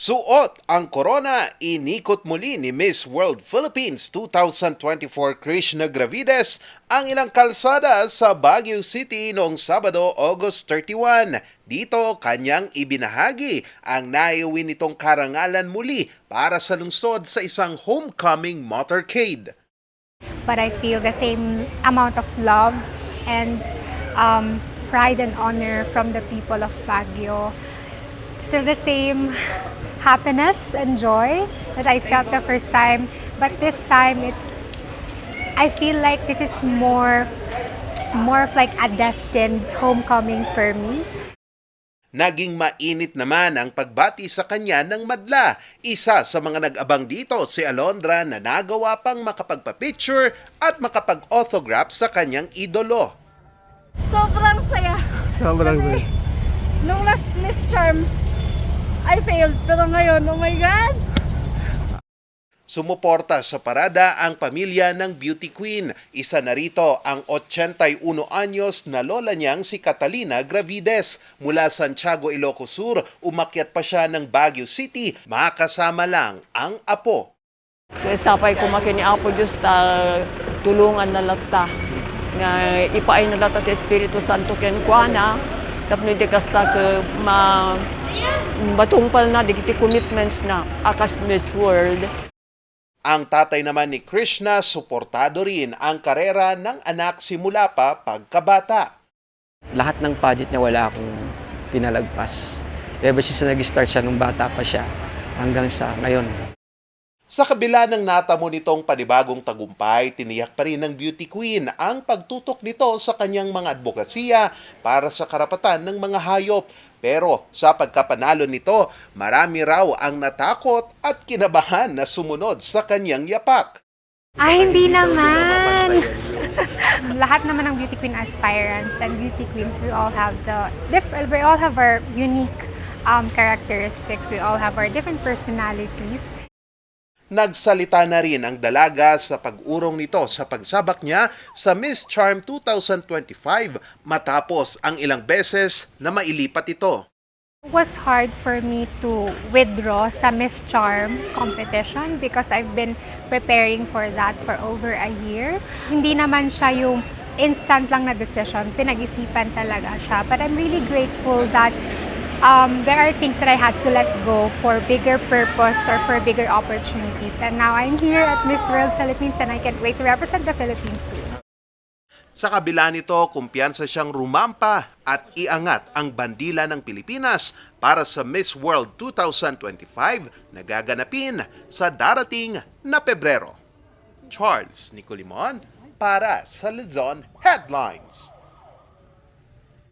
Suot ang corona, inikot muli ni Miss World Philippines 2024 Krishna Gravides ang ilang kalsada sa Baguio City noong Sabado, August 31. Dito kanyang ibinahagi ang naiuwi nitong karangalan muli para sa lungsod sa isang homecoming motorcade. but I feel the same amount of love and um, pride and honor from the people of Baguio. Still the same happiness and joy that I felt the first time, but this time it's I feel like this is more more of like a destined homecoming for me. Naging mainit naman ang pagbati sa kanya ng madla. Isa sa mga nag-abang dito si Alondra na nagawa pang makapagpa-picture at makapag-autograph sa kanyang idolo. Sobrang saya. Sobrang Kasi nung last Miss Charm, I failed. Pero ngayon, oh my God! Sumuporta sa parada ang pamilya ng beauty queen. Isa na rito ang 81 anyos na lola niyang si Catalina Gravides. Mula Santiago, Ilocos Sur, umakyat pa siya ng Baguio City. Makasama lang ang apo. Kaya sapay ko makini Apo Diyos ta tulungan na lata nga ipaay na lata ti Espiritu Santo ken kuana tapno di kasta ma batungpal na di kiti commitments na akas Miss World. Ang tatay naman ni Krishna, suportado rin ang karera ng anak simula pa pagkabata. lahat ng budget niya wala akong pinalagpas. Ever since nag-start siya nung bata pa siya hanggang sa ngayon. Sa kabila ng natamo nitong panibagong tagumpay, tiniyak pa rin ng beauty queen ang pagtutok nito sa kanyang mga advokasya para sa karapatan ng mga hayop. Pero sa pagkapanalo nito, marami raw ang natakot at kinabahan na sumunod sa kanyang yapak. Ah, hindi naman. Lahat naman ng beauty queen aspirants and beauty queens, we all have the different, we all have our unique um, characteristics. We all have our different personalities. Nagsalita na rin ang dalaga sa pag-urong nito sa pagsabak niya sa Miss Charm 2025 matapos ang ilang beses na mailipat ito. It was hard for me to withdraw sa Miss Charm competition because I've been preparing for that for over a year. Hindi naman siya yung instant lang na decision. Pinag-isipan talaga siya. But I'm really grateful that um, there are things that I had to let go for bigger purpose or for bigger opportunities. And now I'm here at Miss World Philippines and I can't wait to represent the Philippines soon. Sa kabila nito, kumpiyansa siyang rumampa at iangat ang bandila ng Pilipinas para sa Miss World 2025 na gaganapin sa darating na Pebrero. Charles Nicolimon para sa Luzon Headlines.